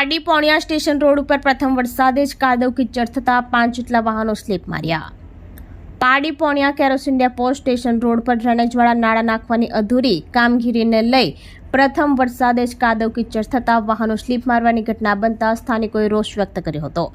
Pardi પોણિયા station road ઉપર પ્રથમ વરસાદે જ કાદવ કિચડ થતાં પાંચ જેટલા વાહનો સ્લીપ માર્યા. Pardi Poniya kerosene depot station road પર ડ્રેનેજવાળા નાળા નાખવાની અધૂરી કામગીરીને લઈ પ્રથમ વરસાદે જ કાદવ કિચડ થતાં વાહનો સ્લીપ મારવાની ઘટના બનતા સ્થાનિકોએ રોષ વ્યક્ત કર્યો હતો.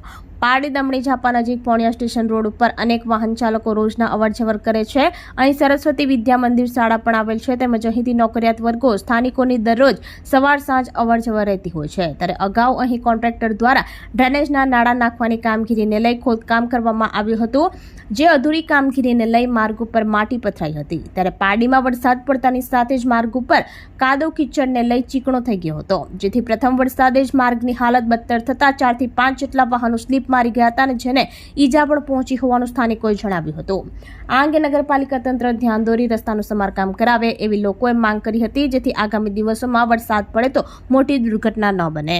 પારડી દમણી ઝાપા નજીક પોણિયા સ્ટેશન રોડ ઉપર અનેક વાહન ચાલકો રોજના અવરજવર કરે છે. અહીં સરસ્વતી વિદ્યા મંદિર શાળા પણ આવેલ છે તેમજ અહીંથી નોકરિયાત વર્ગો સ્થાનિકોની દરરોજ સવાર સાંજ અવરજવર રહેતી હોય છે. ત્યારે અગાઉ અહીં કોન્ટ્રાક્ટર દ્વારા ડ્રેનેજના નાળા નાખવાની કામગીરીને લઈ ખોદકામ કરવામાં આવ્યું હતું. જે અધૂરી કામગીરીને લઈ માર્ગ ઉપર માટી પથરાઈ હતી. ત્યારે પારડીમાં વરસાદ પડતાની સાથે જ માર્ગ ઉપર કાદવ કિચડને લઈ ચીકણો થઈ ગયો હતો. જેથી પ્રથમ વરસાદે જ માર્ગની હાલત બદતર થતાં ચારથી પાંચ જેટલા વાહનો સ્લીપ મારી ગયા હતા અને જેને ઈજા પણ પહોંચી હોવાનું સ્થાનિકોએ જણાવ્યું હતું. આ અંગે નગરપાલિકા તંત્ર ધ્યાન દોરી રસ્તાનું સમારકામ કરાવે એવી લોકોએ માંગ કરી હતી, જેથી આગામી દિવસોમાં વરસાદ પડે તો મોટી દુર્ઘટના ન બને.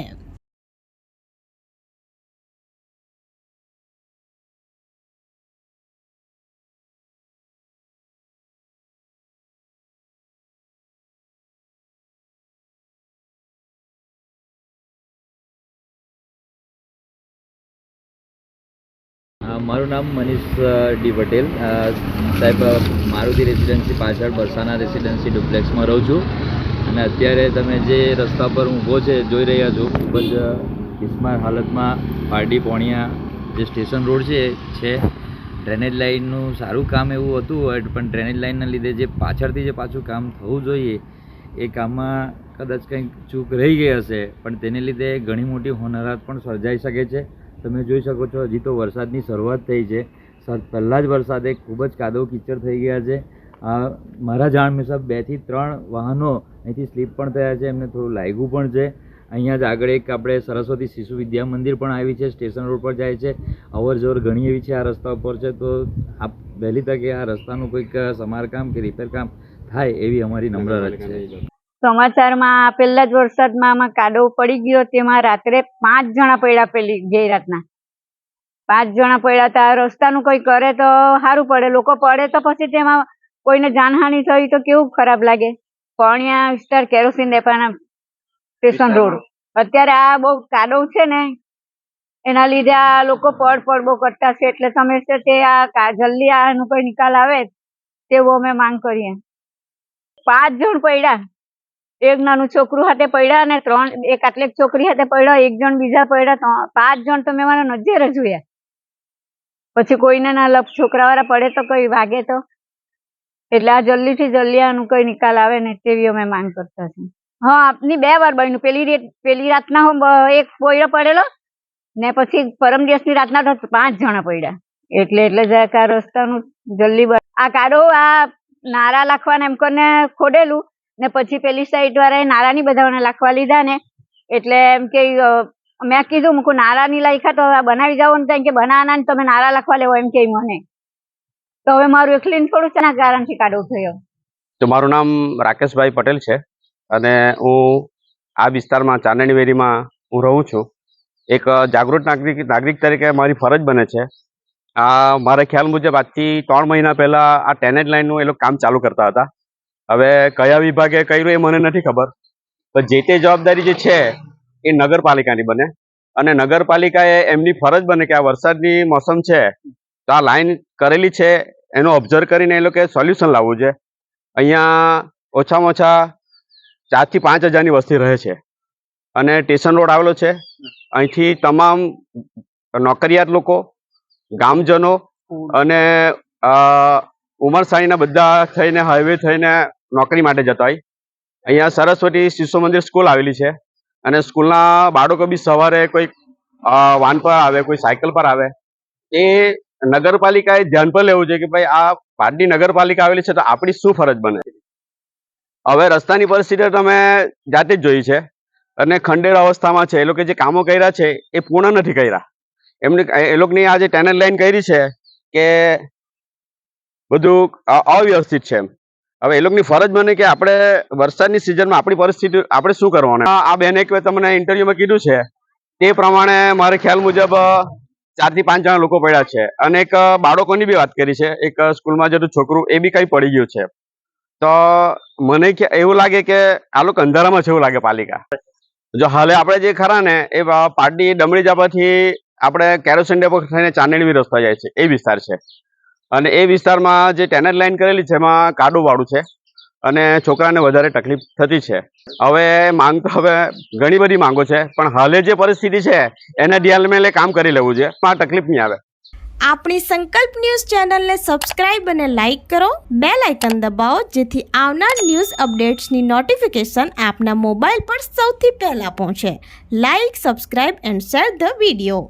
મારું નામ મનીષ ડી પટેલ. સાહેબ મારુતિ રેસિડેન્સી પાછળ બરસાના રેસિડેન્સી ડુપ્લેક્સમાં રહું છું. અને અત્યારે તમે જે રસ્તા પર ઊભો છે, જોઈ રહ્યા છો, ખૂબ જ બિસ્માર હાલતમાં પારડી પોણિયા જે સ્ટેશન રોડ છે છે. ડ્રેનેજ લાઇનનું સારું કામ એવું હતું પણ ડ્રેનેજ લાઇનના લીધે જે પાછળથી જે પાછું કામ થવું જોઈએ, એ કામમાં કદાચ કંઈક ચૂક રહી ગઈ હશે. પણ તેને લીધે ઘણી મોટી હોનરાત પણ સર્જાઈ શકે છે. તમે જોઈ શકો છો હજી તો વરસાદની શરૂઆત થઈ છે. પહેલાં જ વરસાદે ખૂબ જ કાદવ કીચડ થઈ ગયા છે. આ મારા જાણ મુજબ બેથી ત્રણ વાહનો અહીંથી સ્લીપ પણ થયા છે એમને થોડું લાગ્યું પણ છે. અહીંયા જ આગળ એક આપણે સરસ્વતી શિશુ વિદ્યા મંદિર પણ આવી છે સ્ટેશન રોડ પર જાય છે. અવર જવર ઘણી એવી છે આ રસ્તા ઉપર છે. તો આપ વહેલી તકે આ રસ્તાનું કોઈક સમારકામ કે રિપેર કામ થાય એવી અમારી નમ્ર રજ છે. સમાચારમાં પહેલા જ વરસાદમાં આમાં કાદવ પડી ગયો તેમાં રાત્રે પાંચ જણા પડ્યા પેલી ગઈ રાતના. પાંચ જણા પડ્યા તા રસ્તાનું કોઈ કરે તો સારું પડે. લોકો પડે તો પછી તેમાં કોઈને જાનહાનિ થઈ તો કેવું ખરાબ લાગે? પણિયા વિસ્તાર કેરોસીન ડેપાના સ્ટેશન રોડ. અત્યારે આ બહુ કાદવ છે ને એના લીધે આ લોકો પડ પડ બહુ કરતા છે. એટલે તમે છે તે આ જલ્દી આનો કોઈ નિકાલ આવે તેવો અમે માંગ કરીએ. પાંચ જણ પડ્યા. એક નાનું છોકરું હાથે પડ્યા અને ત્રણ, એક આટલે એક છોકરી હાથે પડ્યા, એક જણ બીજા પડ્યા પાંચ જણ તો મેં મારા નજરે જોયા. પછી કોઈને ના લપ છોકરાવાળા પડે તો કઈ વાગે તો? એટલે આ જલ્દી થી જલ્દી આનું કઈ નિકાલ આવે ને તેવી અમે માંગ કરતા છીએ. હા, આપની બે વાર બન્યું. પેલી રેત પેલી રાતના એક પોયડો પડેલો ને પછી પરમ દિવસની રાતના તો પાંચ જણા પડ્યા. એટલે એટલે જરાક આ રસ્તાનું જલ્દી આ કાઢો આ નારા લાખવાના એમ કરીને ખોડેલું. ને પછી પેલી સાઈડ વાળાએ નારા ની બધાને લખવા લીધા ને. એટલે એમ કે મેં કીધું, મૂકું નારા ની લાખ્યા તો આ બનાવી જાઓ. ને કે બનાવવાના ને તમે નારા લખવા લેવો. એમ કે મને. તો હવે મારું એકલીને થોડું છે કારણથી કાઢો થયો. તો મારું નામ રાકેશભાઈ પટેલ છે અને હું આ વિસ્તારમાં ચાંદણીવેરીમાં હું રહું છું. એક જાગૃત નાગરિક નાગરિક તરીકે મારી ફરજ બને છે. આ, મારા ખ્યાલ મુજબ આજથી ત્રણ મહિના પહેલા આ ટેનેટ લાઇનનું એ લોકો કામ ચાલુ કરતા હતા. હવે કયા વિભાગે કર્યું એ મને નથી ખબર. તો જે તે જવાબદારી જે છે, એ નગરપાલિકાની બને. અને નગરપાલિકાએ એમની ફરજ બને કે આ વરસાદની મોસમ છે, તો આ લાઈન કરેલી છે, એનો ઓબ્ઝર્વ કરીને એ લોકોએ સોલ્યુશન લાવવું છે. અહીંયા ઓછામાં ઓછા ચારથી પાંચ હજારની વસ્તી રહે છે. અને સ્ટેશન રોડ આવેલો છે. અહીંથી તમામ નોકરિયાત લોકો, ગામજનો અને ઉમરસાણીના બધા થઈને હાઈવે થઈને નોકરી માટે જતા હોય. અહીંયા સરસ્વતી શિશુ મંદિર સ્કૂલ આવેલી છે. અને સ્કૂલના બાળકો બી સવારે કોઈ વાન પર આવે, કોઈ સાયકલ પર આવે. એ નગરપાલિકાએ ધ્યાન પર લેવું જોઈએ કે ભાઈ આ પાટડી નગરપાલિકા આવેલી છે તો આપણી શું ફરજ બને? હવે રસ્તાની પરિસ્થિતિ તમે જાતે જ જોઈ છે. અને ખંડેર અવસ્થામાં છે. એ લોકો જે કામો કર્યા છે એ પૂર્ણ નથી કર્યા. એમને, એ લોકોની આ જે ટેનલ લાઈન કરી છે કે બધું અવ્યવસ્થિત છે એમ. હવે એ લોકોની ફરજ બને કે આપણે વરસાદની સિઝનમાં આપણી પરિસ્થિતિ, આપણે શું કરવાનું? આ બેને એક તમને ઇન્ટરવ્યુમાં કીધું છે, તે પ્રમાણે મારે ખ્યાલ મુજબ ચારથી પાંચ જણા લોકો પડ્યા છે. અને એક બાળકોની બી વાત કરી છે. એક સ્કૂલમાં જતું છોકરું, એ બી કંઈ પડી ગયું છે. તો, મને એવું લાગે કે આ લોકો અંધારામાં છે એવું લાગે પાલિકા. જો હાલે આપણે જે ખરા ને, એ પાર્ટી ડમરી જાપાથી આપણે કેરોસીન ડેપો થઈને ચાંદણીવી રસ્તા જાય છે. એ વિસ્તાર છે. અને એ વિસ્તારમાં જે ટેનર લાઈન કરેલી છે, એમાં કાડુવાળું છે અને છોકરાને વધારે તકલીફ થતી છે. હવે માંગ તો હવે ઘણી બધી માંગો છે, પણ હાલે જે પરિસ્થિતિ છે, એને ધ્યાનમાં કામ કરી લેવું છે આ તકલીફ નહીં આવે. આપણી સંકલ્પ ન્યૂઝ ચેનલને સબસ્ક્રાઇબ અને લાઇક કરો બે લાઇકન દબાવો, જેથી આવનાર ન્યૂઝ અપડેટ્સની નોટિફિકેશન આપના મોબાઈલ પર સૌથી પહેલાં પહોંચે. Like, subscribe and share the video.